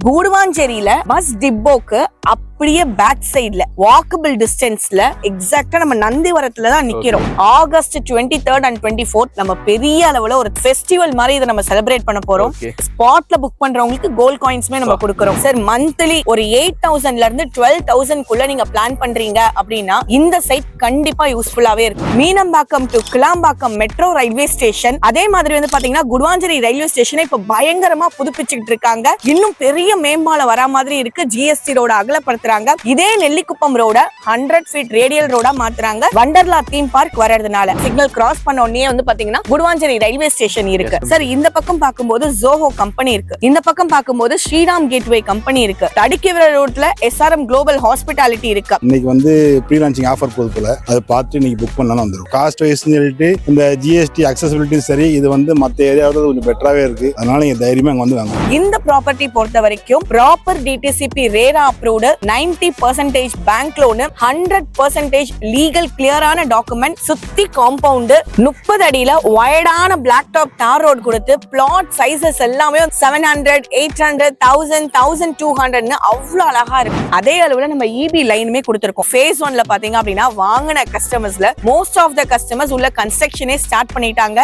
கூடுவாஞ்சேரியில bus டிப்போக்கு அப்படியே back சைடுல வாக்கபிள் டிஸ்டன்ஸ்ல எக்ஸாக்டா நம்ம நந்திவரத்துல தான் நிக்கிறோம். August twenty third and twenty fourth நம்ம பெரிய அளவுல ஒரு ஃபெஸ்டிவல் மாதிரி இதை நம்ம செலிப்ரேட் பண்ண போறோம். ஸ்பாட்ல புக் பண்றவங்களுக்கு கோல்ட் காயின்ஸ்மே நம்ம கொடுக்குறோம். சார் மந்த்லி ஒரு எயிட் தௌசண்ட்ல இருந்து டுவெல் தௌசண்ட் குள்ள நீங்க பிளான் பண்றீங்க அப்படின்னா இந்த சைட் கண்டிப்பா யூஸ்ஃபுல்லாவே இருக்கு. Meenambakkam to Kilambakkam metro railway station அதே மாதிரி வந்து பாத்தீங்கன்னா குடுவாஞ்சேரி ரயில்வே ஸ்டேஷனை இப்ப பயங்கரமா புதுப்பிச்சுக்கிட்டு இருக்காங்க. இன்னும் பெரிய மேம்பாலம் வரா மாதிரி இருக்கு. ஜிஎஸ்டி ரோட அகலப்படுத்துறாங்க இதே நெல்லிக்குப்பம் ரோட ஹண்ட்ரட் ஃபீட் ரேடியல் ரோடா மாத்துறாங்க. வண்டர்லா தீம் பார்க் வர்றதுனால. சிக்னல் கிராஸ் பண்ண உடனே வந்து பாத்தீங்கன்னா குடுவாஞ்சேரி ரயில்வே ஸ்டேஷன் இருக்கு. சார் இந்த பக்கம் பார்க்கும்போது ஜோஹோ கம்பெனி இருக்கு. இந்த பக்கம் பார்க்கும்போது ஸ்ரீராம் கேட்வே கம்பெனி இருக்கு. தடிக்கவிர ரோட்ல எஸ்ஆர்எம் குளோபல் ஹாஸ்பிட்டாலிட்டி இருக்கு. இன்னைக்கு வந்து ப்ரீ லான்ச்சிங் ஆஃபர் போகுது போல. அதை பார்த்து இன்னைக்கு புக் பண்ணாலும் வந்துடும் காஸ்ட் வைஸ்னு சொல்லிட்டு இந்த ஜிஎஸ்டி அக்சசிபிலிட்டியும் சரி இது வந்து மற்ற ஏரியாவோட கொஞ்சம் பெட்டராகவே இருக்கு. அதனால நீங்க தைரியமா அங்கே வந்து வாங்க. இந்த ப்ராப்பர்ட்டி பொறுத்த வரைக்கும் proper DTCP RERA approved ninety percentage bank loan hundred percentage legal கிளியரான டாக்குமெண்ட் சுத்தி காம்பவுண்டு முப்பது அடியில ஒயர்டான பிளாக் டாப் தார் ரோட் கொடுத்து பிளாட் சைசஸ் எல்லாமே seven hundred eight hundred thousand thousand two ஹண்ட்ரட்னு அவ்வளவு அழகா இருக்கு. அதே அளவுல நம்ம இபி லைனுமே கொடுத்துருக்கோம். ஃபேஸ் ஒன்ல பாத்தீங்க அப்படின்னா வாங்கின கஸ்டமர்ஸ்ல மோஸ்ட் ஆஃப் த கஸ்டமர்ஸ் உள்ள கன்ஸ்ட்ரக்ஷனே ஸ்டார்ட் பண்ணிட்டாங்க.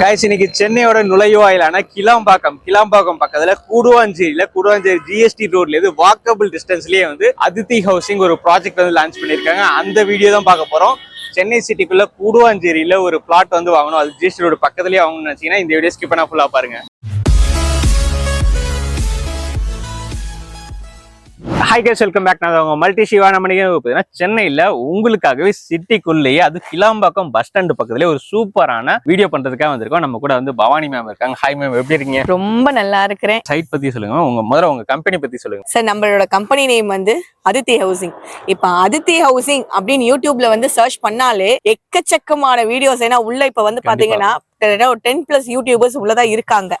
காய்ச்சி இன்னைக்கு சென்னையோட நுழைவாயிலான கிளாம்பாக்கம் கிளாம்பாக்கம் பக்கத்துல கூடுவாஞ்சேரியில கூடுவாஞ்சேரி ஜிஎஸ்டி ரோட்ல இருந்து வாக்கபிள் டிஸ்டன்ஸ்லயே வந்து அதித்தி ஹவுசிங் ஒரு ப்ராஜெக்ட் வந்து லான்ச் பண்ணிருக்காங்க அந்த வீடியோ தான் பார்க்க போறோம். சென்னை சிட்டிக்குள்ள கூடுவாஞ்சேரியில ஒரு பிளாட் வந்து வாங்கணும். அது ஜிஎஸ்டி ரோடு பக்கத்துலயே வாங்கணும்னு நினைச்சீங்கன்னா இந்த வீடியோ ஸ்கிப் பண்ணா ஃபுல்லா பாருங்க. ஹாய் கேஸ் வெல்கம் பேக் நான் உங்க மல்டி சிவா. நம்ம பார்த்தீங்கன்னா சென்னையில உங்களுக்காகவே சிட்டிக்குள்ளேயே அது கிளாம்பாக்கம் பஸ் ஸ்டாண்டு பக்கத்துலயே ஒரு சூப்பரான வீடியோ பண்றதுக்காக வந்திருக்கோம். நம்ம கூட வந்து பவானி மேம் இருக்காங்க. ஹாய் மேம் எப்படி இருக்கீங்க? ரொம்ப நல்லா இருக்கிறேன். சைட் பத்தி சொல்லுங்க. உங்க முதல்ல உங்க கம்பெனி பத்தி சொல்லுங்க. சார் நம்மளோட கம்பெனி நேம் வந்து அதித்தி ஹவுசிங் இப்ப அதித்தி ஹவுசிங் அப்படின்னு யூடியூப்ல வந்து சர்ச் பண்ணாலே எக்கச்சக்கமான வீடியோஸ் ஏன்னா உள்ள இப்ப வந்து பாத்தீங்கன்னா டென் பிளஸ் யூடியூபர்ஸ் உள்ளதா இருக்காங்க.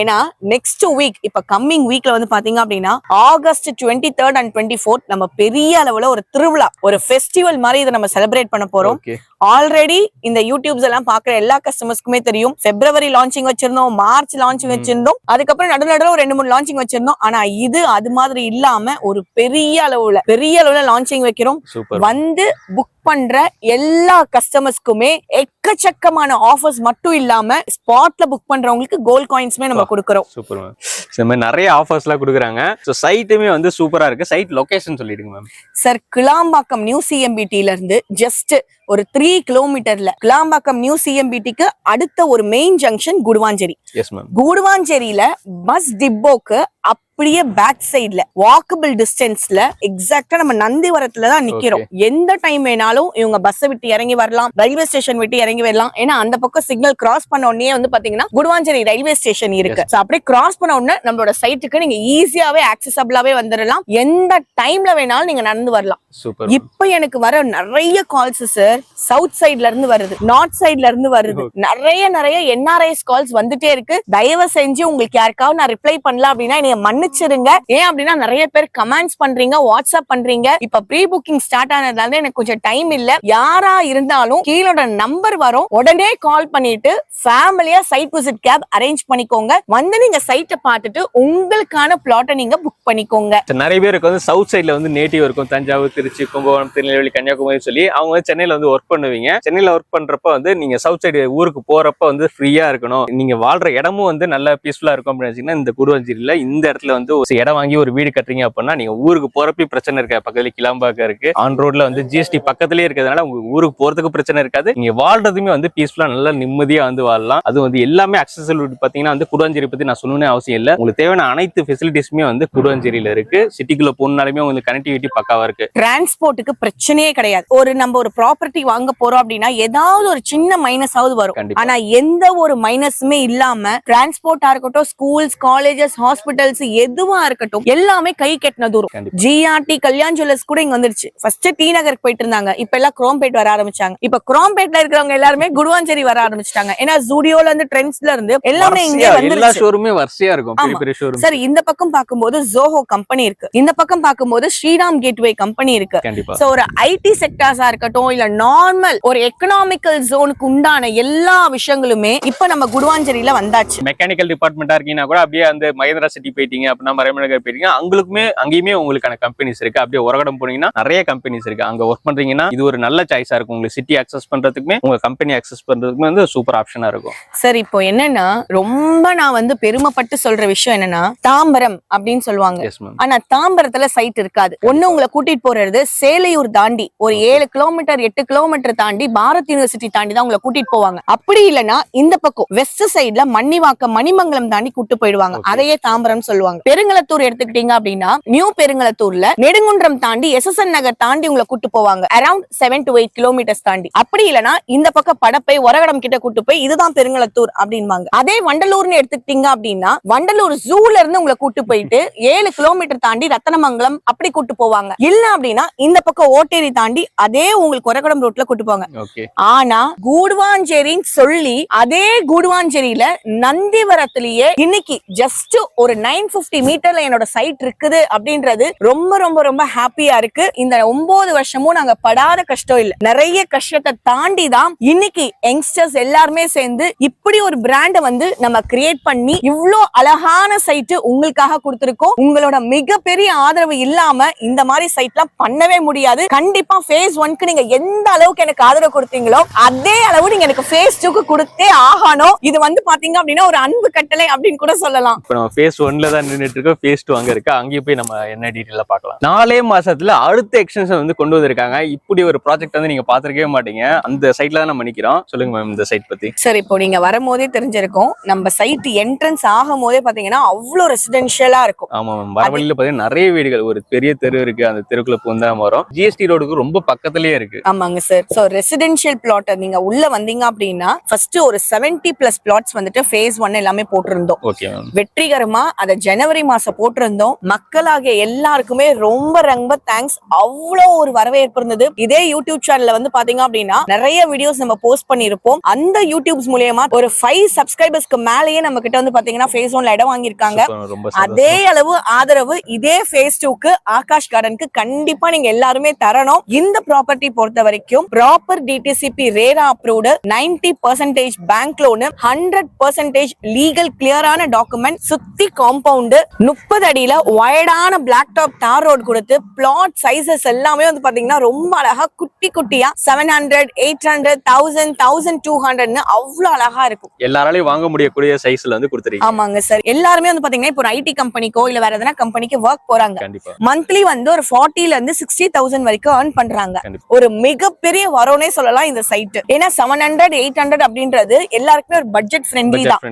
ஏன்னா நெக்ஸ்ட் வீக் இப்ப கம்மிங் வீக்ல வந்து பாத்தீங்க அப்படின்னா August twenty third and twenty fourth நம்ம பெரிய அளவுல ஒரு திருவிழா ஒரு ஃபெஸ்டிவல் மாதிரி இதை நம்ம செலிப்ரேட் பண்ண போறோம். ஆல்ரெடி இந்த யூடியூப்ஸ் எல்லாம் பாக்குற எல்லா கஸ்டமர்ஸ்க்குமே தெரியும். பிப்ரவரி லான்ச்சிங் வச்சிருந்தோம் மார்ச் லான்ச்சிங். வச்சிருந்தோம் அதுக்கப்புறம் நடு நடுவில் ஒரு ரெண்டு மூணு லான்ச்சிங் வச்சிருந்தோம். ஆனா இது அது மாதிரி இல்லாம ஒரு பெரிய அளவுல பெரிய அளவுல லான்ச்சிங் வைக்கிறோம். வந்து புக் பண்ற எல்லா கஸ்டமர்ஸ்க்குமே எக்கச்சக்கமான ஆஃபர்ஸ் மட்டும் இல்லாம ஸ்பாட்ல புக் பண்றவங்களுக்கு கோல்ட் காயின்ஸ்மே நம்ம கொடுக்கறோம். சூப்பர் மேம் இந்த மாதிரி நிறைய ஆஃபர்ஸ் எல்லாம் கொடுக்குறாங்க. ஸோ சைட்டுமே வந்து சூப்பரா இருக்கு. சைட் லொகேஷன் சொல்லிடுங்க மேம் சார் கிளாம்பாக்கம் நியூ சிஎம்பிடில இருந்து ஜஸ்ட் ஒரு த்ரீ கிலோமீட்டர்ல கிளாம்பாக்கம் நியூ சிஎம்பிடிக்கு அடுத்த ஒரு main junction Guduvanchery. Yes ma'am கூடுவாஞ்சேரியில bus டிப்போக்கு அப்படியே பேக் சைடுல வாக்கபிள் டிஸ்டன்ஸ்ல எக்ஸாக்டா நம்ம நந்திவரத்துல தான் நிக்கிறோம். எந்த டைம் வேணாலும் இவங்க பஸ்ஸை விட்டு இறங்கி வரலாம் ரயில்வே ஸ்டேஷன் விட்டு இறங்கி வரலாம். ஏன்னா அந்த பக்கம் சிக்னல் கிராஸ் பண்ண உடனே வந்து பாத்தீங்கன்னா குடுவாஞ்சேரி ரயில்வே ஸ்டேஷன் இருக்கு. அப்படியே கிராஸ் பண்ண உடனே நம்மளோட சைட்டுக்கு நீங்க ஈஸியாவே ஆக்சசபிளாவே வந்துடலாம் எந்த டைம்ல வேணாலும் நீங்க நடந்து வரலாம். இப்ப எனக்கு வர நிறைய கால்ஸ் சார் சவுத் சைட்ல இருந்து வருது நார்த் சைட்ல இருந்து வருது. நிறைய நிறைய என்ஆர்ஐஸ் கால்ஸ் வந்துட்டே இருக்கு. தயவு செஞ்சு உங்களுக்கு யாருக்காவது நான் ரிப்ளை பண்ணல அப்படின்னா நீங்க மன்னிச்சிருங்க ஏன் அப்படின்னா நிறைய பேர் கமெண்ட்ஸ் பண்றீங்க வாட்ஸ்அப் பண்றீங்க. இப்ப ப்ரீ புக்கிங் ஸ்டார்ட் ஆனதால எனக்கு கொஞ்சம் டைம் இல்ல. யாரா இருந்தாலும் கீழோட நம்பர் வரும். உடனே கால் பண்ணிட்டு ஃபேமிலியா சைட் விசிட் கேப் அரேஞ்ச் பண்ணிக்கோங்க. வந்து நீங்க சைட்டை பார்த்துட்டு உங்களுக்கான பிளாட்டை நீங்க புக் பண்ணிக்கோங்க. நிறைய பேருக்கு வந்து சவுத் சைட்ல வந்து நேட்டிவ் இருக்கும். தஞ்சாவூர் திருச்சி கும்பகோணம் திருநெல்வேலி கன்னியாகுமரி சொல்லி அவங்க வந்து சென்னையில வந்து ஒர்க் பண்ணுவீங்க. சென்னையில ஒர்க் பண்றப்ப வந்து நீங்க சவுத் சைடு ஊருக்கு போறப்ப வந்து ஃப்ரீயா இருக்கணும். நீங்க வாழ்ற இடமும் வந்து நல்லா பீஸ்ஃபுல்லா இருக்கும் அப்படின்னு வச்சீங்கன்னா இந்த குடுவஞ்சிரியில இந்த இடத்துல வந்து ஒரு இடம் வாங்கி ஒரு வீடு கட்டுறீங்க அப்படின்னா நீங்க ஊருக்கு போறப்ப பிரச்சனை இருக்க பக்கத்துல கிளாம்பாக்க இருக்கு. ஆன் ரோட்ல வந்து ஜிஎஸ்டி பக்கத்துலயே இருக்கிறதுனால உங்க ஊருக்கு போறதுக்கு பிரச்சனை இருக்காது. நீங்க வாழ்றதுமே வந்து பீஸ்ஃபுல்லா நல்லா நிம்மதியா வந்து வாழலாம். அது வந்து எல்லாமே அக்சசபிலிட்டி பாத்தீங்கன்னா வந்து குடுவஞ்சேரி பத்தி நான் சொல்லணும்னு அவசியம் இல்லை. உங்களுக்கு தேவையான அனைத்து ஃபெசிலிட்டிஸுமே வந்து குடுவஞ்சேரியில இருக்கு. சிட்டிக்குள்ள போனாலுமே உங்களுக்கு கனெக்டிவிட்டி பக்காவா இருக்கு. டிரான்ஸ்போர்ட்டுக்கு பிரச்சனையே கிடையாது. ஒரு நம்ம ஒரு ப்ராப்பர்ட்டி வாங்க போறோம் அப்படின்னா ஏதாவது ஒரு சின்ன மைனஸ் ஆவது வரும். ஆனா எந்த ஒரு மைனஸுமே இல்லாம டிரான்ஸ்போர்ட்டா இருக்கட்டும் ஸ்கூல்ஸ் காலேஜஸ் ஹாஸ்பிட்டல்ஸ் எதுவா இருக்கட்டும் எல்லாமே கை கெட்டின தூரம். ஜிஆர்டி கல்யாண் ஜுவல்லர்ஸ் கூட இங்க வந்துருச்சு. ஃபர்ஸ்ட் டி நகருக்கு போயிட்டு இருந்தாங்க. இப்ப எல்லாம் குரோம்பேட் வர ஆரம்பிச்சாங்க. இப்ப குரோம்பேட்ல இருக்கிறவங்க எல்லாருமே குடுவாஞ்சேரி வர ஆரம்பிச்சிட்டாங்க. ஏன்னா ஜூடியோல இருந்து ட்ரெண்ட்ஸ்ல இருந்து எல்லாமே இங்கே வந்துருச்சு. இருக்கும். சார் இந்த பக்கம் பார்க்கும்போது ஜோஹோ கம்பெனி இருக்கு. இந்த பக்கம் பார்க்கும்போது ஸ்ரீராம் கேட்வே கம்பெனி இருக்கு. சோ ஒரு ஐடி செக்டார்ஸா இருக்கட்டும் இல்ல நார்மல் ஒரு எக்கனாமிக்கல் ஜோனுக்கு உண்டான எல்லா விஷயங்களுமே இப்ப நம்ம குடுவாஞ்சேரியில வந்தாச்சு. மெக்கானிக்கல் டிபார்ட்மெண்டா இருக்கீங்கன்னா கூட அப்படியே அந்த மகேந்திரா சிட்டி போயிட்டீங்க அப்படின்னா மறைமநகர் போயிட்டீங்க அங்களுக்குமே அங்கேயுமே உங்களுக்கான கம்பெனிஸ் இருக்கு. அப்படியே உரகடம் போனீங்கன்னா நிறைய கம்பெனிஸ் இருக்கு. அங்க ஒர்க் பண்றீங்கன்னா இது ஒரு நல்ல சாய்ஸா இருக்கும். உங்களுக்கு சிட்டி அக்சஸ் பண்றதுக்குமே உங்க கம்பெனி அக்சஸ் பண்றதுக்குமே வந்து சூப்பர் ஆப்ஷனா இருக்கும். சார் இப்போ என்னன்னா ரொம்ப நான் வந்து பெருமைப்பட்டு சொல்ற விஷயம் என்னன்னா தாம்பரம் அப்படின்னு சொல்லுவாங்க. ஆனா தாம்பரத்துல சைட் இருக்காது. ஒண்ணு உங்களை கூட்டிட்டு போறது சேலையூர் தாண்டி ஒரு ஏழு கிலோமீட்டர் எட்டு கிலோமீட்டர் தாண்டி பாரத் யூனிவர்சிட்டி தாண்டி தான் உங்களை கூட்டிட்டு போவாங்க. அப்படி இல்லைன்னா இந்த பக்கம் வெஸ்ட் சைடுல மன்னிவாக்கம் மணிமங்கலம் தாண்டி கூட்டு போயிடுவாங்க. அதையே தாம்பரம் சொல்லுவாங்க. பெருங்களத்தூர் எடுத்துக்கிட்டீங்க அப்படின்னா நியூ பெருங்களத்தூர்ல நெடுங்குன்றம் தாண்டி எஸ்எஸ்என் நகர் தாண்டி உங்களை கூட்டு போவாங்க. Around seven to eight kilometres தாண்டி. அப்படி இல்லைன்னா இந்த பக்கம் படப்பை ஒரகடம் கிட்ட கூட்டு போய் இதுதான் பெருங்களத்தூர் அப்படின்பாங்க. அதே வண்டலூர்னு எடுத்துக்கிட்டீங்க அப்படின்னா வண்டலூர் ஜூல இருந்து உங்களை கூட்டு போயிட்டு ஏழு கிலோமீட்டர் தாண்டி ரத்தனமங்கலம் அப்படி கூட்டு போவாங்க. இல்ல அப்படின்னா இந்த பக்கம் ஓட்டேரி தாண்டி அதே உங்களுக்கு ஒரகடம் ரோட்ல கூட்டு போவாங்க. ஆனா கூடுவாஞ்சேரின்னு சொல்லி அதே கூடுவாஞ்சேரியில நந்திவரத்திலேயே இன்னைக்கு ஜஸ்ட் ஒரு நைன் பிப்டி மீட்டர்ல என்னோட சைட் இருக்குது அப்படின்றது ரொம்ப ரொம்ப ரொம்ப ஹாப்பியா இருக்கு. இந்த ஒன்பது வருஷமும் நாங்க படாத கஷ்டம் இல்ல. நிறைய கஷ்டத்தை தாண்டி தான் இன்னைக்கு யங்ஸ்டர்ஸ் எல்லாருமே சேர்ந்து இப்படி ஒரு பிராண்ட வந்து நம்ம கிரியேட் பண்ணி இவ்வளோ அழகான சைட் உங்களுக்காக கொடுத்திருக்கோம். உங்களோட மிகப்பெரிய ஆதரவு இல்லாம இந்த மாதிரி சைட்லாம் பண்ணவே முடியாது. கண்டிப்பா ஃபேஸ் ஒன்க்கு நீங்க எந்த அளவுக்கு எனக்கு ஆதரவு கொடுத்தீங்களோ அதே அளவு நீங்க எனக்கு ஃபேஸ் டூக்கு கொடுத்தே ஆகணும். இது வந்து பாத்தீங்க அப்படின்னா ஒரு அன்பு கட்டளை அப்படின்னு கூட சொல்லலாம். இப்போ நம்ம ஃபேஸ் ஒன்ல தான் நின்றுட்டு இருக்கோம். ஃபேஸ் டூ அங்க இருக்கு. அங்கேயும் போய் நம்ம என்ன டீட்டெயிலாக பார்க்கலாம். நாலே மாசத்துல அடுத்த எக்ஸ்டென்ஷன் வந்து கொண்டு வந்திருக்காங்க. இப்படி ஒரு ப்ராஜெக்ட் வந்து நீங்க பாத்திருக்கவே மாட்டீங்க. அந்த சைட்ல தான் நம்ம நிக்கிறோம். சொல்லுங்க மேம் இந்த சைட் பத்தி. சரி இப்போ நீங்க வரும்போதே தெரிஞ்சிருக்கும். நம்ம சைட் என்ட்ரன்ஸ் ஆகும் போதே பாத்தீங்கன்னா அவ்வளவு ரெசிடென்ஷியலா இருக்கும். ஆமா மேம் வர வழியில பாத்தீங்கன்னா நிறைய வீடுகள். ஒரு பெரிய தெரு இருக்கு. அந்த தெருக்குள்ள பூந்தா வரும். ஜிஎஸ்டி ரோடுக்கு ரொம்ப பக்கத்துலயே இருக்கு. ஆமாங்க சார் சோ ரெசிடென்ஷியல் பிளாட் நீங்க உள்ள வந்தீங்க அப்படின்னா ஃபர்ஸ்ட் ஒரு 70 பிளஸ் பிளாட்ஸ் வந்துட்டு ஃபேஸ் ஒன் எல்லாமே போட்டிருந்தோம். ஓகே மேம் வெற்றிகரமா அத ஜனவரி மாசம் போட்டிருந்தோம். மக்களாகிய எல்லாருக்குமே ரொம்ப ரொம்ப தேங்க்ஸ் அவ்வளோ ஒரு வரவேற்பு இருந்தது. இதே யூடியூப் சேனல்ல வந்து பாத்தீங்க அப்படின்னா நிறைய வீடியோஸ் நம்ம போஸ்ட் பண்ணிருப்போம் அந்த யூடியூப்ஸ் மூலியமா ஒரு ஃபைவ் சப்ஸ்கிரைபர்ஸ்க்கு மேலேயே நம்ம கிட்ட வந்து பாத்தீங்கன்னா ஃபேஸ் ஒன்ல இடம் வாங்கியிருக்காங்க. அதே அளவு ஆதரவு இதே ஃபேஸ் டூக்கு ஆகாஷ் கார்டனுக்கு கண்டிப்பா நீங்க எல்லாருமே தரணும். இந்த ப்ராப்பர்ட்டி பொறுத்த வரைக்கும் proper DTCP RERA approved ninety percentage bank loan hundred percentage legal கிளியரான டாக்குமெண்ட் சுத்தி காம்பவுண்டு முப்பது அடியில வயடான பிளாக் டாப் தார் ரோட் கொடுத்து பிளாட் சைசஸ் எல்லாமே வந்து பாத்தீங்கன்னா ரொம்ப அழகா குட்டி குட்டியா seven hundred eight hundred thousand thousand two ஹண்ட்ரட்னு அவ்வளவு அழகா இருக்கும். எல்லாராலையும் வாங்க முடியக்கூடிய சைஸ்ல வந்து கொடுத்துருக்கீங்க. ஆமாங்க சார் எல்லாருமே வந்து பாத்தீங்கன்னா இப்போ ஐடி கம்பெனிக்கோ இல்ல வேற எதனா கம்பெனிக்கு ஒர்க் போறாங்க. மந்த்லி வந்து ஒரு 40 ல இருந்து சிக்ஸ்டி தௌசண்ட் வரைக்கும் earn பண்றாங்க. ஒரு மிகப்பெரிய வரோனே சொல்லலாம் இந்த சைட் ஏன்னா செவன் ஹண்ட்ரட் எயிட் ஹண்ட்ரட் அப்படின்றது எல்லாருக்குமே ஒரு பட்ஜெட் ஃப்ரெண்ட்லி தான்.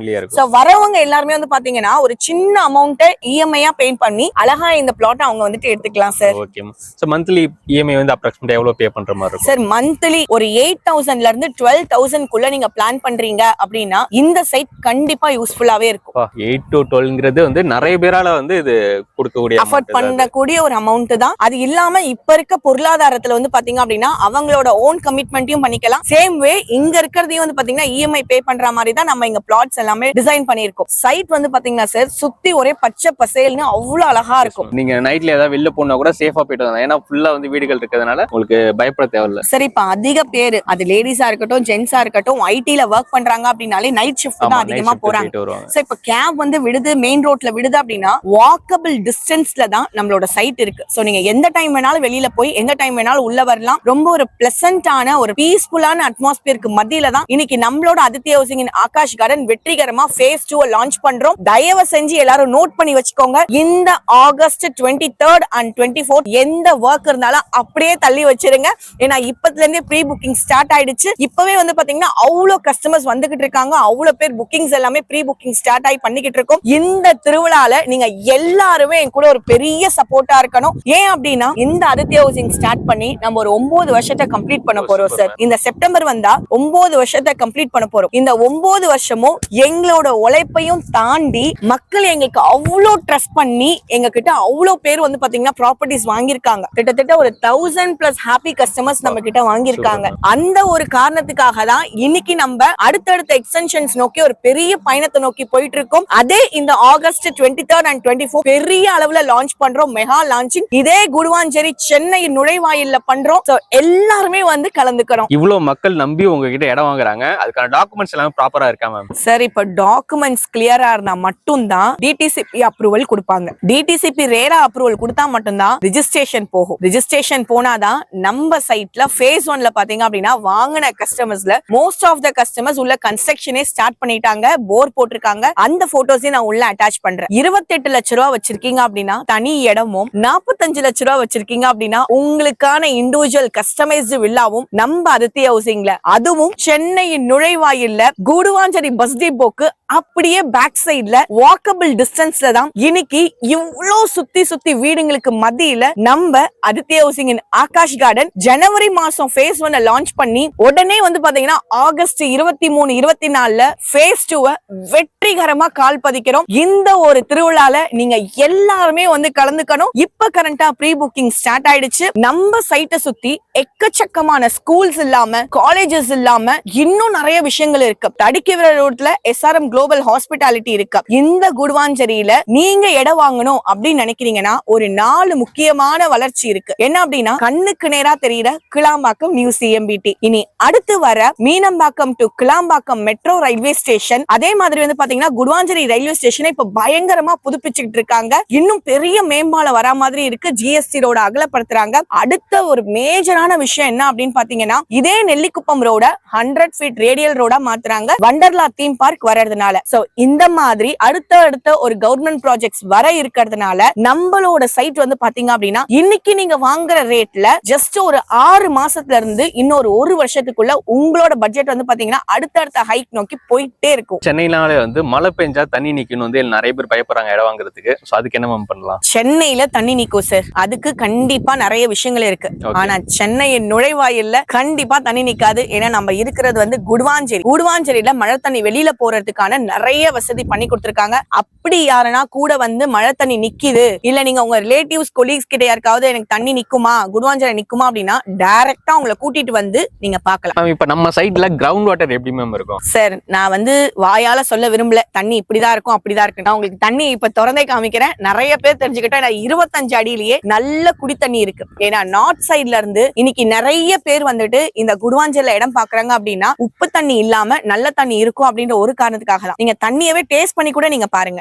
வரவங்க எல்லாருமே வந்து பாத்தீங்கன்னா ஒரு சின்ன அமௌண்ட்டை இஎம்ஐயா பே பண்ணி அழகா இந்த பிளாட் அவங்க வந்துட்டு எடுத்துக்கலாம் sir okay so monthly EMI வந்து அப்ராக்சிமேட்டா எவ்வளவு பே பண்ற மாதிரி இருக்கும்? சார் மந்த்லி ஒரு எயிட் தௌசண்ட்ல இருந்து டுவெல் தௌசண்ட் குள்ள நீங்க பிளான் பண்றீங்க அப்படின்னா இந்த சைட் கண்டிப்பா யூஸ்ஃபுல்லாவே இருக்கும். எயிட் டு டுவெல்ங்கிறது வந்து நிறைய பேரால வந்து இது கொடுக்கக்கூடிய அஃபோர்ட். பண்ணக்கூடிய ஒரு அமௌண்ட் தான். அது இல்லாம இப்ப இருக்க பொருளாதாரத்துல வந்து பாத்தீங்க அப்படின்னா அவங்களோட ஓன் கமிட்மெண்ட்டையும் பண்ணிக்கலாம். சேம் வே இங்க இருக்கிறதையும் வந்து பாத்தீங்கன்னா இஎம்ஐ பே பண்ற மாதிரி தான் நம்ம இங்க பிளாட்ஸ் எல்லாமே டிசைன் பண்ணிருக்கோம் சைட் வந்து பாத்தீங்கன்னா சார் சுத்தி ஒரே பச்சை பசேல்னு அவ்வளவு அழகா இருக்கும். நீங்க நைட்ல ஏதாவது வெளில போனா கூட சேஃபா போயிட்டு வரலாம். ஏன்னா ஃபுல்லா வந்து வீடுகள் இருக்கிறதுனால உங்களுக்கு பயப்பட தேவையில்ல. சரி இப்ப அதிக பேரு அது லேடிஸா இருக்கட்டும் ஜென்ஸா இருக்கட்டும் ஐடில ஒர்க் பண்றாங்க அப்படின்னாலே நைட் ஷிஃப்ட் தான் அதிகமா போறாங்க. சோ இப்ப கேப் வந்து விடுது மெயின் ரோட்ல விடுது அப்படின்னா வாக்கபிள் டிஸ்டன்ஸ்ல தான் நம்மளோட சைட் இருக்கு. சோ நீங்க எந்த டைம் வேணாலும் வெளியில போய் எந்த டைம் வேணாலும் உள்ள வரலாம். ரொம்ப ஒரு பிளசண்டான ஒரு பீஸ்ஃபுல்லான அட்மாஸ்பியருக்கு மத்தியில தான் இன்னைக்கு நம்மளோட அதித்ய ஹவுசிங் ஆகாஷ் கார்டன் வெற்றிகரமா ஃபேஸ் டூ லான்ச் பண்றோம். தயவு செஞ்சு எல்லாரும் நோட் பண்ணி வச்சுக்கோங்க. இந்த August twenty third and twenty fourth எந்த ஒர்க் இருந்தாலும் அப்படியே தள்ளி வச்சிருங்க. ஏன்னா இப்பத்துல இருந்தே ப்ரீ புக்கிங் ஸ்டார்ட் ஆயிடுச்சு. இப்பவே வந்து பாத்தீங்கன்னா அவ்வளவு கஸ்டமர்ஸ் வந்துகிட்டு இருக்காங்க. அவ்வளவு பேர் புக்கிங்ஸ் எல்லாமே ப்ரீ புக்கிங் ஸ்டார்ட் ஆகி பண்ணிக்கிட்டு இருக்கோம். இந்த திருவிழால நீங்க எல்லாருமே என் கூட ஒரு பெரிய சப்போர்ட்டா இருக்கணும். ஏன் அப்படின்னா இந்த அதித்ய ஹவுசிங் ஸ்டார்ட் பண்ணி நம்ம ஒரு ஒன்பது வருஷத்தை கம்ப்ளீட் பண்ண போறோம் சார் இந்த செப்டம்பர் வந்தா ஒன்பது வருஷத்தை கம்ப்ளீட் பண்ண போறோம். இந்த ஒன்பது வருஷமும் எங்களோட உழைப்பையும் தாண்டி மக்கள் எங்களுக்கு அவ்வளோ ட்ரஸ்ட் பண்ணி எங்க கிட்ட அவ்வளோ பேர் வந்து பாத்தீங்கன்னா ப்ராப்பர்ட்டிஸ் வாங்கியிருக்காங்க. கிட்டத்தட்ட ஒரு தௌசண்ட் பிளஸ் ஹாப்பி கஸ்டமர்ஸ் நம்ம கிட்ட வாங்கியிருக்காங்க அந்த ஒரு காரணத்துக்காக தான் இன்னைக்கு நம்ம அடுத்தடுத்த எக்ஸ்டென்ஷன்ஸ் நோக்கி ஒரு பெரிய பயணத்தை நோக்கி போயிட்டு இருக்கோம் அதே இந்த August twenty third and twenty four பெரிய அளவுல லான்ச் பண்றோம். மெகா லான்ச்சிங் இதே குடுவாஞ்சேரி சென்னை நுழைவாயில்ல பண்றோம். எல்லாருமே வந்து கலந்துக்கிறோம். இவ்வளவு மக்கள் நம்பி உங்ககிட்ட இடம் வாங்குறாங்க. அதுக்கான டாக்குமெண்ட்ஸ் எல்லாமே ப்ராப்பரா இருக்கா மேம் சார் இப்ப டாக்குமெண்ட்ஸ் கிளியரா இருந்தா மட்டும்தான் டிடிசிபி அப்ரூவல் கொடுப்பாங்க. டிடிசிபி ரேரா அப்ரூவல் கொடுத்தா மட்டும்தான் ரிஜிஸ்ட்ரேஷன் போகும். ரிஜிஸ்ட்ரேஷன் போனாதான் நம்ம சைட்ல ஃபேஸ் ஒன்ல பாத்தீங்க அப்படின்னா வாங்கின கஸ்டமர்ஸ்ல மோஸ்ட் ஆஃப் த கஸ்டமர்ஸ் உள்ள கன்ஸ்ட்ரக்ஷனே ஸ்டார்ட் பண்ணிட்டாங்க போர் போட்டிருக்காங்க. அந்த போட்டோஸையும் நான் உள்ள அட்டாச் பண்றேன். இருபத்தெட்டு லட்ச ரூபா வச்சிருக்கீங்க அப்படின்னா தனி இடமும் நாற்பத்தஞ்சு லட்ச ரூபா வச்சிருக்கீங்க அப்படின்னா உங்களுக்கான இண்டிவிஜுவல் கஸ்டமைஸ்டு வில்லாவும் நம்ம அதித்தி ஹவுசிங்ல அதுவும் சென்னையின் நுழைவாயில்ல கூடுவாஞ்சேரி பஸ் டிப்போக்கு அப்படியே பேக் சைடுல வாக்கபிள் டிஸ்டன்ஸ் டிஸ்டன்ஸ்ல தான் இன்னைக்கு இவ்வளோ சுத்தி சுத்தி வீடுங்களுக்கு மத்தியில நம்ம அதித்தி ஹவுசிங்கின் ஆகாஷ் கார்டன் ஜனவரி மாசம் ஃபேஸ் ஒன்ன லான்ச் பண்ணி உடனே வந்து பாத்தீங்கன்னா ஆகஸ்ட் இருபத்தி மூணு இருபத்தி நாலுல ஃபேஸ் டூவை வெற்றிகரமா கால் பதிக்கிறோம். இந்த ஒரு திருவிழால நீங்க எல்லாருமே வந்து கலந்துக்கணும். இப்ப கரண்டா ப்ரீ புக்கிங் ஸ்டார்ட் ஆயிடுச்சு. நம்ம சைட்டை சுத்தி எக்கச்சக்கமான ஸ்கூல்ஸ் இல்லாம காலேஜஸ் இல்லாம இன்னும் நிறைய விஷயங்கள் இருக்கு. தடிக்கவிர ரோட்ல எஸ்ஆர்எம் குளோபல் ஹாஸ்பிட்டாலிட்டி இருக்கு. இந்த குடுவாஞ்சேரியில நீங்க இடம் வாங்கணும் அப்படின்னு நினைக்கிறீங்கன்னா ஒரு நாலு முக்கியமான வளர்ச்சி இருக்கு. என்ன அப்படின்னா கண்ணுக்கு நேரா தெரியுற கிளாம்பாக்கம் நியூ சிஎம்பிடி. இனி அடுத்து வர Meenambakkam to Kilambakkam metro railway station அதே மாதிரி வந்து பாத்தீங்கன்னா குடுவாஞ்சேரி ரயில்வே ஸ்டேஷனை இப்ப பயங்கரமா புதுப்பிச்சுக்கிட்டு இருக்காங்க. இன்னும் பெரிய மேம்பாலம் வரா மாதிரி இருக்கு. ஜிஎஸ்டி ரோட அகலப்படுத்துறாங்க. அடுத்த ஒரு மேஜரான விஷயம் என்ன அப்படின்னு பாத்தீங்கன்னா இதே நெல்லிக்குப்பம் ரோட ஹண்ட்ரட் ஃபீட் ரேடியல் ரோடா மாத்துறாங்க. வண்டர்லா தீம் பார்க் வர்றதுனால. சோ இந்த மாதிரி அடுத்த அடுத்த ஒரு கவர்மெண்ட் ப்ராஜெக்ட்ஸ் வர இருக்கிறதுனால நம்மளோட சைட் வந்து பாத்தீங்க அப்படின்னா இன்னைக்கு நீங்க வாங்குற ரேட்ல ஜஸ்ட் ஒரு ஆறு மாசத்துல இருந்து இன்னொரு ஒரு வருஷத்துக்குள்ள உங்களோட பட்ஜெட் வந்து பாத்தீங்கன்னா அடுத்தடுத்த ஹைக் நோக்கி போயிட்டே இருக்கும். சென்னையினாலே வந்து மழை பெஞ்சா தண்ணி நிக்கணும் வந்து நிறைய பேர் பயப்படுறாங்க இடம் வாங்குறதுக்கு. அதுக்கு என்ன மேம் பண்ணலாம்? சென்னையில தண்ணி நிக்கும் சார் அதுக்கு கண்டிப்பா நிறைய விஷயங்கள் இருக்கு. ஆனா சென்னையின் நுழைவாயில்ல கண்டிப்பா தண்ணி நிக்காது. ஏன்னா நம்ம இருக்கிறது வந்து குடுவாஞ்சேரி. குடுவாஞ்சேரியில மழை தண்ணி வெளியில போறதுக்கான நிறைய வசதி பண்ணி கொடுத்திருக்காங்க. அப்படி யாருன்னா கூட வந்து மழை தண்ணி நிக்குது. இல்ல நீங்க உங்க ரிலேட்டிவ்ஸ் கொலீக்ஸ் கிட்ட யாருக்காவது எனக்கு தண்ணி நிக்குமா குடுவாஞ்சேரி நிக்குமா அப்படின்னா டைரக்டா உங்களை கூட்டிட்டு வந்து நீங்க பார்க்கலாம். மேம் இப்ப நம்ம சைட்ல கிரவுண்ட் வாட்டர் எப்படி மேம் இருக்கும்? சார் நான் வந்து வாயால சொல்ல விரும்பல. தண்ணி இப்படிதான் இருக்கும் அப்படிதான் இருக்கு நான் உங்களுக்கு தண்ணி இப்ப திறந்தே காமிக்கிறேன். நிறைய பேர் தெரிஞ்சுக்கிட்டா நான் இருபத்தஞ்சு அடியிலேயே நல்ல குடி தண்ணி இருக்கு. ஏன்னா நார்த் சைட்ல இருந்து இன்னைக்கு நிறைய பேர் வந்துட்டு இந்த குடுவாஞ்சல்ல இடம் பாக்குறாங்க அப்படின்னா உப்பு தண்ணி இல்லாம நல்ல தண்ணி இருக்கும் அப்படின்ற ஒரு காரணத்துக்காக தான் நீங்க தண்ணியவே டேஸ்ட் பண்ணி கூட நீங்க பாருங்க.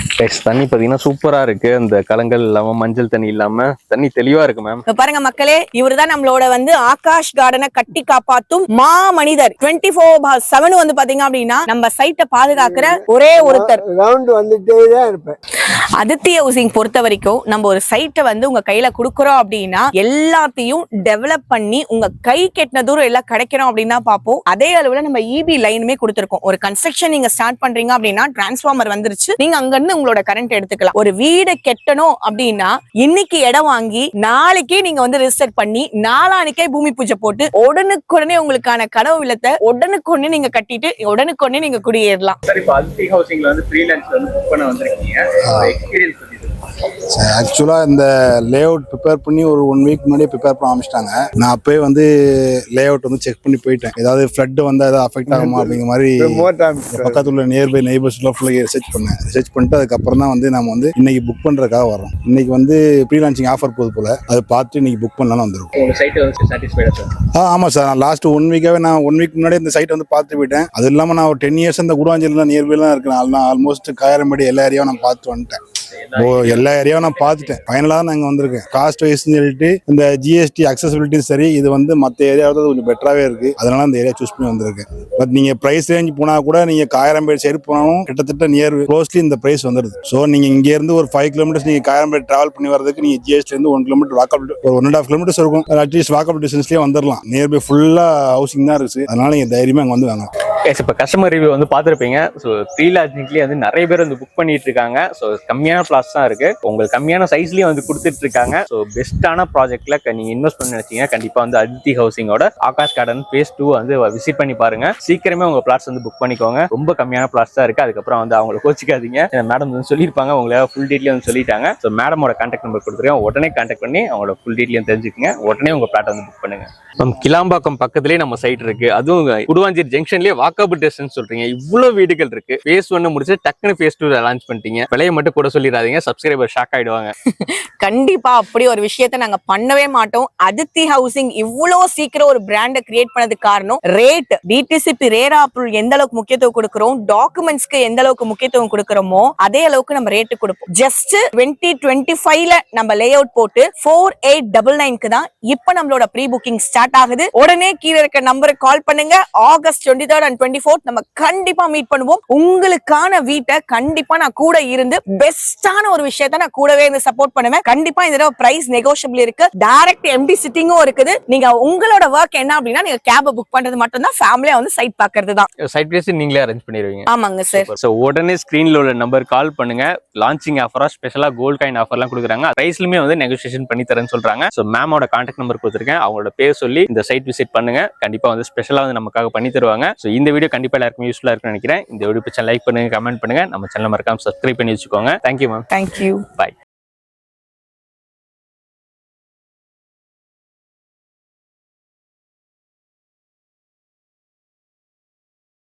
Guys, தண்ணி பாத்தீங்கன்னா சூப்பரா இருக்கு. அந்த கலங்கள் இல்லாம மஞ்சள் தண்ணி இல்லாம. தண்ணி தெளிவா இருக்கு மேம் பாருங்க மக்களே இவருதான் நம்மளோட வந்து ஆகாஷ் கார்டனை கட்டி காப்பாத்தும் மா மனிதர் டுவெண்ட்டி ஃபோர் செவன் வந்து பாத்தீங்க அப்படின்னா நம்ம சைட்டை பாதுகாக்கிற ஒரே ஒருத்தர். ரவுண்டு வந்துட்டே தான் இருப்பேன். அதித்தி ஹவுசிங் பொறுத்த வரைக்கும் நம்ம ஒரு சைட்டை வந்து உங்க கையில குடுக்குறோம் அப்படின்னா எல்லாத்தையும் டெவலப் பண்ணி உங்க கை கெட்டின தூரம் எல்லாம் கிடைக்கணும் அப்படின்னு தான் பார்ப்போம் அதே அளவுல நம்ம இபி லைனுமே கொடுத்துருக்கோம். ஒரு கன்ஸ்ட்ரக்ஷன் நீங்க ஸ்டார்ட் பண்றீங்க அப்படின்னா டிரான்ஸ்ஃபார்மர் வந்துருச்சு. நீங்க அங்க இருந்து உங்களோட கரண்ட் எடுத்துக்கலாம். ஒரு வீடு கெட்டணும் அப்படின்னா இன்னைக்கு இடம் வாங்கி நாளைக்கே நீங்க வந்து ரெஜிஸ்டர் பண்ணி நாளானிக்கே பூமி பூஜை போட்டு உடனுக்குடனே உங்களுக்கான கனவு இல்லத்தை உடனுக்குடனே நீங்க கட்டிட்டு உடனுக்குடனே நீங்க குடியேறலாம். சார் இப்போ அல்டி ஹவுசிங்ல வந்து ஃப்ரீலான்ஸ் வந்து புக் பண்ண வந்திருக்கீங்க. எக்ஸ்பீரியன்ஸ் ஆக்சுவலாக இந்த லே அவுட் ப்ரிப்பேர் பண்ணி ஒரு ஒன் வீக் முன்னாடியே ப்ரிப்பேர் பண்ண ஆரம்பிச்சிட்டாங்க. நான் அப்போயே வந்து லே அவுட் வந்து செக் பண்ணி போயிட்டேன். ஏதாவது ஃப்ளட் வந்தால் ஏதாவது அஃபெக்ட் ஆகுமா அப்படிங்கிற மாதிரி பக்கத்துல உள்ள நியர்பை நெய்பர்ஸ்லாம் ஃபுல்லாக ரிசர்ச் பண்ணேன். ரிசர்ச் பண்ணிட்டு அதுக்கப்புறம் தான் வந்து நம்ம வந்து இன்னைக்கு புக் பண்ணுறதுக்காக வரோம் இன்னைக்கு வந்து ப்ரீ லான்ச்சிங் ஆஃபர் போகுது போல. அதை பார்த்து இன்னைக்கு புக் பண்ணலாம்னு வந்திருக்கோம். ஆ ஆமாம் சார் நான் லாஸ்ட் ஒன் வீக்காகவே நான் ஒன் வீக் முன்னாடி இந்த சைட் வந்து பார்த்து போயிட்டேன். அது இல்லாமல் நான் ஒரு டென் இயர்ஸ் இந்த குருவாஞ்சலில் நியர்பைலாம் இருக்கேன் நான் ஆல்மோஸ்ட் காயரம்படி எல்லா ஏரியாவும் நான் பார்த்து வந்துட்டேன். எல்லா ஏரியாவும் நான் பார்த்துட்டேன். ஃபைனலாக தான் நாங்கள் வந்திருக்கேன். காஸ்ட் வைஸ்னு சொல்லிட்டு இந்த ஜிஎஸ்டி அக்சசபிலிட்டியும் சரி இது வந்து மற்ற ஏரியாவில் கொஞ்சம் பெட்டராகவே இருக்கு. அதனால அந்த ஏரியா சூஸ் பண்ணி வந்திருக்கேன். பட் நீங்கள் ப்ரைஸ் ரேஞ்ச் போனால் கூட நீங்கள் காயரம்பேடு சைடு போனாலும் கிட்டத்தட்ட நியர் க்ளோஸ்லி இந்த ப்ரைஸ் வந்துடுது ஸோ நீங்கள் இங்கேருந்து ஒரு ஃபைவ் கிலோமீட்டர்ஸ் நீங்கள் காயரம்பேடு ட்ராவல் பண்ணி வரதுக்கு நீங்கள் ஜிஎஸ்டிலேருந்து ஒன் கிலோமீட்டர் வாக்கப் ஒரு ஒன் அண்ட் ஆஃப் கிலோமீட்டர்ஸ் இருக்கும். அட்லீஸ்ட் வாக்கப் டிஸ்டன்ஸ்லேயே வந்துடலாம் நியர்பை ஃபுல்லாக ஹவுசிங் தான் இருக்குது அதனால நீங்கள் தைரியமாக அங்கே வந்து வாங்க இப்போ கஸ்டமர் ரிவ்யூ வந்து பார்த்துருப்பீங்க. ஸோ ப்ரீ லான்ச்சிங்லேயே வந்து நிறைய பேர் வந்து புக் பண்ணிட்டு இருக்காங்க. ஸோ கம்மியான பிளாஸ் தான் இருக்கு. உங்களுக்கு கம்மியான சைஸ்லேயும் வந்து கொடுத்துட்டு இருக்காங்க. ஸோ பெஸ்ட்டான ப்ராஜெக்ட்ல நீங்கள் இன்வெஸ்ட் பண்ணி நினச்சிங்க கண்டிப்பாக வந்து அதித்தி ஹவுசிங்கோட ஆகாஷ் கார்டன் ஃபேஸ் டூ வந்து விசிட் பண்ணி பாருங்க. சீக்கிரமே உங்க பிளாட்ஸ் வந்து புக் பண்ணிக்கோங்க. ரொம்ப கம்மியான பிளாட்ஸ் தான் இருக்கு. அதுக்கப்புறம் வந்து அவங்களை கோச்சிக்காதீங்க. மேடம் வந்து சொல்லியிருப்பாங்க. உங்களை ஃபுல் டீட்டெயில் வந்து சொல்லிட்டாங்க. ஸோ மேடமோட கான்டாக்ட் நம்பர் கொடுத்துருக்கேன். உடனே கான்டாக்ட் பண்ணி அவங்களோட ஃபுல் டீட்டெயிலும் தெரிஞ்சுக்கங்க. உடனே உங்க பிளாட் வந்து புக் பண்ணுங்க. நம்ம கிளாம்பாக்கம் பக்கத்துலேயே நம்ம சைட் இருக்கு. அதுவும் குடுவாஞ்சேரி ஜங்ஷன்லயே வாக்கபிள் டிஸ்டன்ஸ் சொல்றீங்க. இவ்வளவு வீடுகள் இருக்கு. ஃபேஸ் ஒன்னு முடிச்சு டக்குனு ஃபேஸ் டூ லான்ச் பண்ணிட்டீங்க. விலையை மட்டும் கூட சொல்லிடாதீங்க. சப்ஸ்கிரைபர் ஷாக் ஆயிடுவாங்க. கண்டிப்பா அப்படி ஒரு விஷயத்த நாங்க பண்ணவே மாட்டோம். அதித்தி ஹவுசிங் இவ்வளவு சீக்கிரம் ஒரு பிராண்டை கிரியேட் பண்ணதுக்கு காரணம் ரேட் டிடிசிபி ரேரா அப்ரூவல் எந்த அளவுக்கு முக்கியத்துவம் கொடுக்குறோம் டாக்குமெண்ட்ஸ்க்கு எந்த அளவுக்கு முக்கியத்துவம் கொடுக்குறோமோ அதே அளவுக்கு நம்ம ரேட்டு கொடுப்போம். ஜஸ்ட் டுவெண்ட்டி டுவெண்ட்டி ஃபைவ்ல நம்ம லே அவுட் போட்டு ஃபோர் எயிட் டபுள் நைன்க்கு தான் இப்ப நம்மளோட ப்ரீ புக்கிங் ஸ்டார்ட் ஆகுது. உடனே கீழே இருக்க நம்பருக்கு கால் பண்ணுங்க. August twenty third and twenty fourth நம்ம கண்டிப்பா மீட் பண்ணுவோம். உங்களுக்கான வீட்டை கண்டிப்பா நான் கூட இருந்து பெஸ்டான ஒரு விஷயத்த நான் கூடவே இருந்து சப்போர்ட் பண்ணுவேன். கண்டிப்பா இந்த தடவை பிரைஸ் நெகோஷியபிள் இருக்கு. டைரக்ட் எம்டி சிட்டிங்கும் இருக்குது. நீங்க உங்களோட ஒர்க் என்ன அப்படின்னா நீங்க கேப் புக் பண்றது மட்டும் தான் ஃபேமிலியா வந்து சைட் பாக்குறது தான். சைட் பிளேஸ் நீங்களே அரேஞ்ச் பண்ணிடுவீங்க. ஆமாங்க சார் ஸோ உடனே ஸ்க்ரீன்ல உள்ள நம்பர் கால் பண்ணுங்க. லான்ச்சிங் ஆஃபரா ஸ்பெஷலா கோல்ட் காயின் ஆஃபர்லாம் கொடுக்குறாங்க. பிரைஸ்லுமே வந்து நெகோசியேஷன் பண்ணி தரேன்னு சொல்றாங்க. ஸோ மேமோட கான்டாக்ட் நம்பர் கொடுத்துருக்கேன். அவங்களோட பேர் சொல்லி இந்த சைட் விசிட் பண்ணுங்க. கண்டிப்பா வந்து ஸ்பெஷலா வந்து நமக்காக பண்ணி தருவாங்க. ஸோ இந்த வீடியோ கண்டிப்பா எல்லாருக்கும் யூஸ்ஃபுல்லா இருக்கும்னு நினைக்கிறேன். இந்த வீடியோ பிடிச்சா லைக் பண்ணுங்க கமெண்ட் பண்ணுங்க. நம்ம சேனல் மறக்காம சப்ஸ்கிரைப் பண்ணி வச்சுக்கோங்க. Thank you ma'am thank you bye